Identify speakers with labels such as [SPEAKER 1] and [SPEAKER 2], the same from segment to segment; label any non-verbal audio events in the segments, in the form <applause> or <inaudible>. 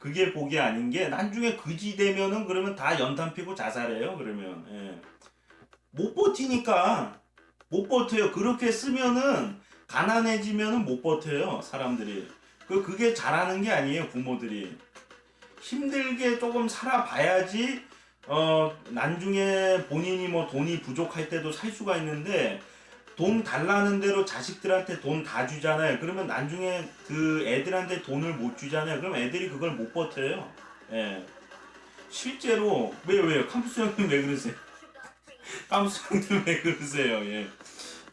[SPEAKER 1] 그게 복이 아닌 게 나중에 그지 되면은 그러면 다 연탄 피고 자살해요. 그러면 예. 못 버티니까 못 버텨요. 그렇게 쓰면은 가난해지면은 못 버텨요. 사람들이. 그 그게 잘하는 게 아니에요. 부모들이 힘들게 조금 살아봐야지 어 나중에 본인이 뭐 돈이 부족할 때도 살 수가 있는데 돈 달라는 대로 자식들한테 돈 다 주잖아요. 그러면 나중에 그 애들한테 돈을 못 주잖아요. 그럼 애들이 그걸 못 버텨요. 예. 실제로 왜 왜요? 캄푸스 형님 왜 그러세요? <laughs> 캄푸스 형님 왜 그러세요? 예.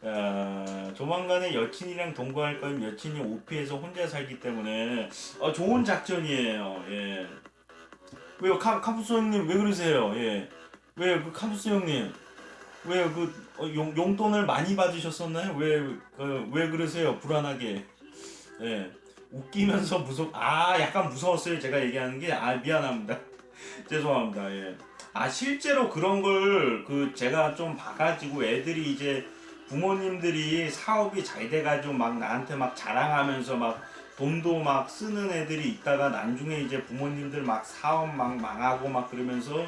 [SPEAKER 1] 아, 조만간에 여친이랑 동거할 거면 여친이 오피에서 혼자 살기 때문에 어, 좋은 작전이에요. 예. 왜요? 카, 카푸스 형님 왜 그러세요? 예. 왜요? 그 카푸스 형님 왜요? 그 어, 용, 용돈을 많이 받으셨었나요? 왜, 그, 왜 그러세요? 불안하게. 예. 웃기면서 무섭, 아, 약간 무서웠어요. 제가 얘기하는 게. 아, 미안합니다. <laughs> 죄송합니다. 예. 아, 실제로 그런 걸, 그, 제가 좀 봐가지고 애들이 이제 부모님들이 사업이 잘 돼가지고 막 나한테 막 자랑하면서 막 돈도 막 쓰는 애들이 있다가 나중에 이제 부모님들 막 사업 막 망하고 막 그러면서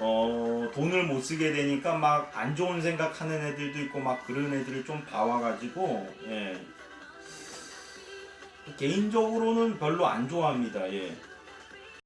[SPEAKER 1] 어 돈을 못 쓰게 되니까 막 안 좋은 생각하는 애들도 있고 막 그런 애들을 좀 봐와가지고 예. 개인적으로는 별로 안 좋아합니다 예